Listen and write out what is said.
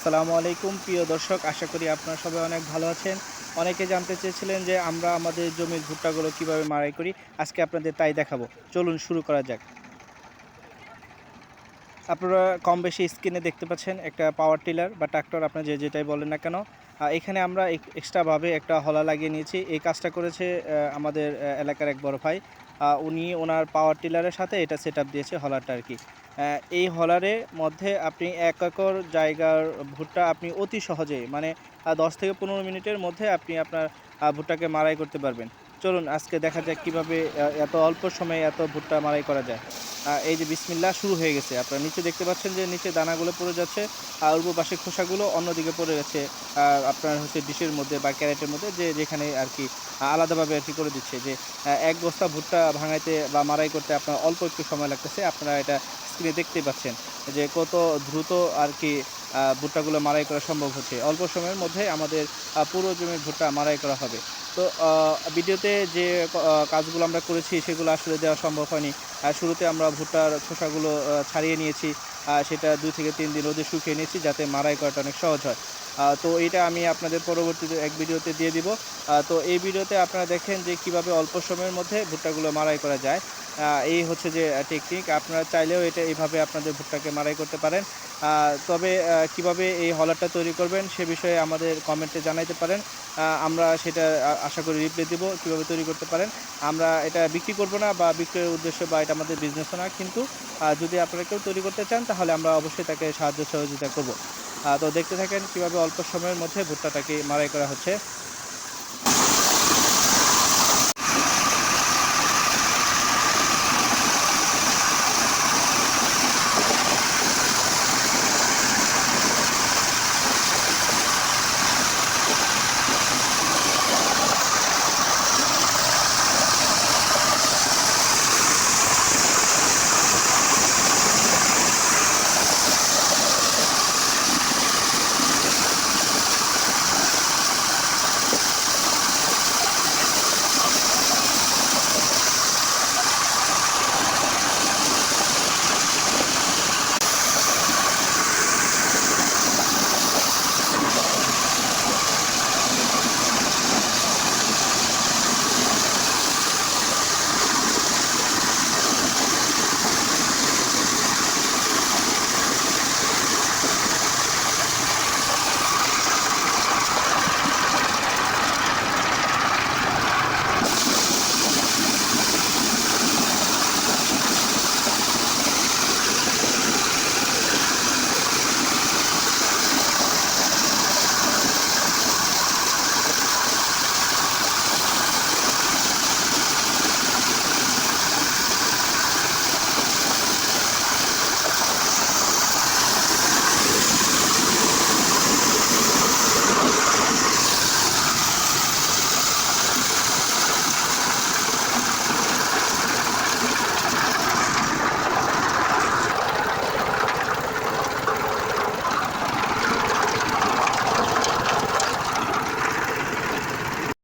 আসসালামু আলাইকুম। প্রিয় দর্শক, আশা করি আপনারা সবাই অনেক ভালো আছেন। অনেকে জানতে চেয়েছিলেন যে আমরা আমাদের জমির ভুট্টাগুলো কীভাবে মারাই করি। আজকে আপনাদের তাই দেখাবো। চলুন শুরু করা যাক। আপনারা কম বেশি স্ক্রিনে দেখতে পাচ্ছেন একটা পাওয়ার টিলার বা ট্রাক্টর আপনার যে যেটাই বলেন না কেন। এখানে আমরা এক্সট্রাভাবে একটা হলা লাগিয়ে নিয়েছি। এই কাজটা করেছে আমাদের এলাকার এক বড় ভাই। উনি ওনার পাওয়ার টিলারের সাথে এটা সেট দিয়েছে হলারটা আর কি। এই হলারের মধ্যে আপনি এক একর জায়গার ভুট্টা আপনি অতি সহজে মানে দশ থেকে পনেরো মিনিটের মধ্যে আপনি আপনার ভুট্টাকে মারাই করতে পারবেন। চলুন আজকে দেখা যাক কীভাবে এত অল্প সময়ে এত ভুট্টা মারাই করা যায়। এই যে বিসমিল্লা শুরু হয়ে গেছে। আপনারা নিচে দেখতে পাচ্ছেন যে নিচে দানাগুলো পড়ে যাচ্ছে আর অল্প পাশে খোসাগুলো অন্যদিকে পড়ে আহ, আপনার হচ্ছে ডিশের মধ্যে বা ক্যারেটের মধ্যে যে যেখানে আর কি আলাদাভাবে আর কি করে দিচ্ছে যে এক বস্তা ভুট্টা ভাঙাইতে বা মারাই করতে আপনার অল্প একটু সময় লাগতেছে। আপনারা এটা স্ক্রিনে দেখতেই পাচ্ছেন যে, কত দ্রুত আর কি ভুট্টাগুলো মারাই করা সম্ভব হচ্ছে। অল্প সময়ের মধ্যে আমাদের পুরো জমির ভুট্টা মারাই করা হবে। তো ভিডিওতে যে কাজগুলো আমরা করেছি সেগুলো আসলে দেওয়া সম্ভব হয়নি। শুরুতে আমরা ভুট্টার খোসাগুলো ছাড়িয়ে নিয়েছি। সেটা দু থেকে তিন দিন রোদে শুকিয়ে নিয়েছি যাতে মারাই করাটা অনেক সহজ হয়। তো এটা আমি আপনাদের পরবর্তীতে এক ভিডিওতে দিয়ে দিব। তো এই ভিডিওতে আপনারা দেখেন যে কীভাবে অল্প সময়ের মধ্যে ভুট্টাগুলো মারাই করা যায়। এই হচ্ছে যে টেকনিক আপনারা চাইলেও এটা এইভাবে আপনাদের ভুট্টাকে মারাই করতে পারেন। তবে কীভাবে এই হলারটা তৈরি করবেন সে বিষয়ে আমাদের কমেন্টে জানাইতে পারেন। আমরা সেটা আশা করি রিপ্লাই দিব কীভাবে তৈরি করতে পারেন। আমরা এটা বিক্রি করব না বা বিক্রয়ের উদ্দেশ্যে বা এটা আমাদের বিজনেসও না। কিন্তু যদি আপনারা কেউ তৈরি করতে চান তাহলে আমরা অবশ্যই তাকে সাহায্য সহযোগিতা করব। তো দেখতে থাকেন কীভাবে অল্প সময়ের মধ্যে ভুট্টাটাকে মারাই করা হচ্ছে।